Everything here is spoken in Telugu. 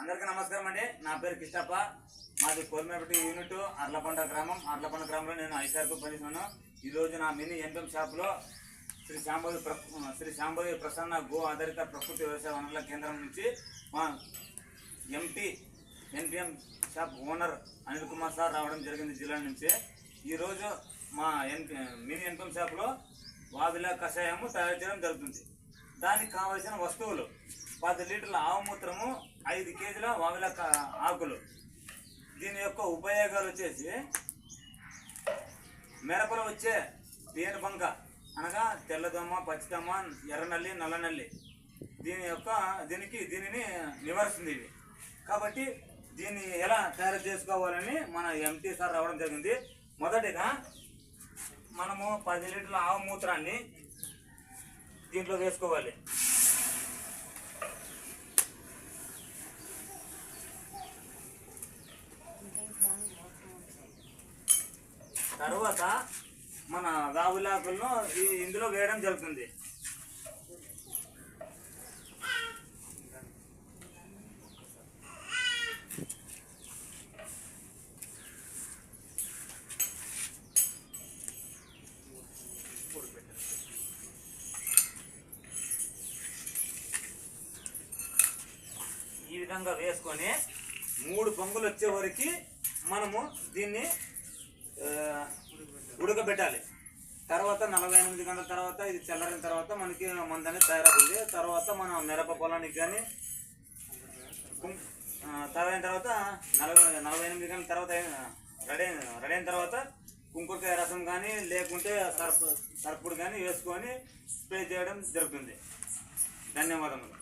అందరికీ నమస్కారం అండి. నా పేరు కిష్టప్ప. మాది కోల్మేపటి యూనిట్ అర్లకొండ గ్రామం. అర్లకొండ గ్రామంలో నేను ఐసార్కు పనిచేస్తున్నాను. ఈ రోజు నా మినీ ఎంపీఎం షాప్లో శ్రీ శాంభవి ప్ర శ్రీ శాంభవి ప్రసన్న గో ఆధారిత ప్రకృతి వ్యవసాయ వనరుల కేంద్రం నుంచి మా MP NPM shop owner Anil Kumar sir రావడం జరిగింది జిల్లా నుంచి. ఈరోజు మా ఎంపీ మినీ ఎంపీఎం షాప్లో వావిల కషాయము తయారు చేయడం జరుగుతుంది. దానికి కావలసిన వస్తువులు పది లీటర్ల ఆవు మూత్రము ఐదు కేజీల వావిల ఆకులు. దీని యొక్క ఉపయోగాలు వచ్చేసి మిరపలో వచ్చే తేనె బంక అనగా తెల్లదమ్మ పచ్చిదమ్మ ఎర్రనల్లి నల్లనల్లి. దీని యొక్క దీనికి దీనిని నివరిస్తుంది ఇవి. కాబట్టి దీన్ని ఎలా తయారు చేసుకోవాలని మన ఎంటీ సార్ రావడం జరిగింది. మొదటిగా మనము పది లీటర్ల ఆవు మూత్రాన్ని దీంట్లో వేసుకోవాలి. తర్వాత మన రావులాకులను ఇందులో వేయడం జరుగుతుంది. ఈ విధంగా వేసుకొని మూడు పొంగులు వచ్చే వరకు మనము దీన్ని ఉడకబెట్టాలి. తర్వాత నలభై ఎనిమిది గంటల తర్వాత ఇది చల్లారిన తర్వాత మనకి మందు అనేది తయారవుతుంది. తర్వాత మనం మిరప పొలానికి కానీ కుం- తయారైన తర్వాత నలభై నలభై ఎనిమిది గంటల తర్వాత రెడీ రెడీ అయిన తర్వాత కుంకుడుకాయ రసం కానీ లేకుంటే సర్పు సర్పుడు కానీ వేసుకొని స్ప్రే చేయడం జరుగుతుంది. ధన్యవాదములు.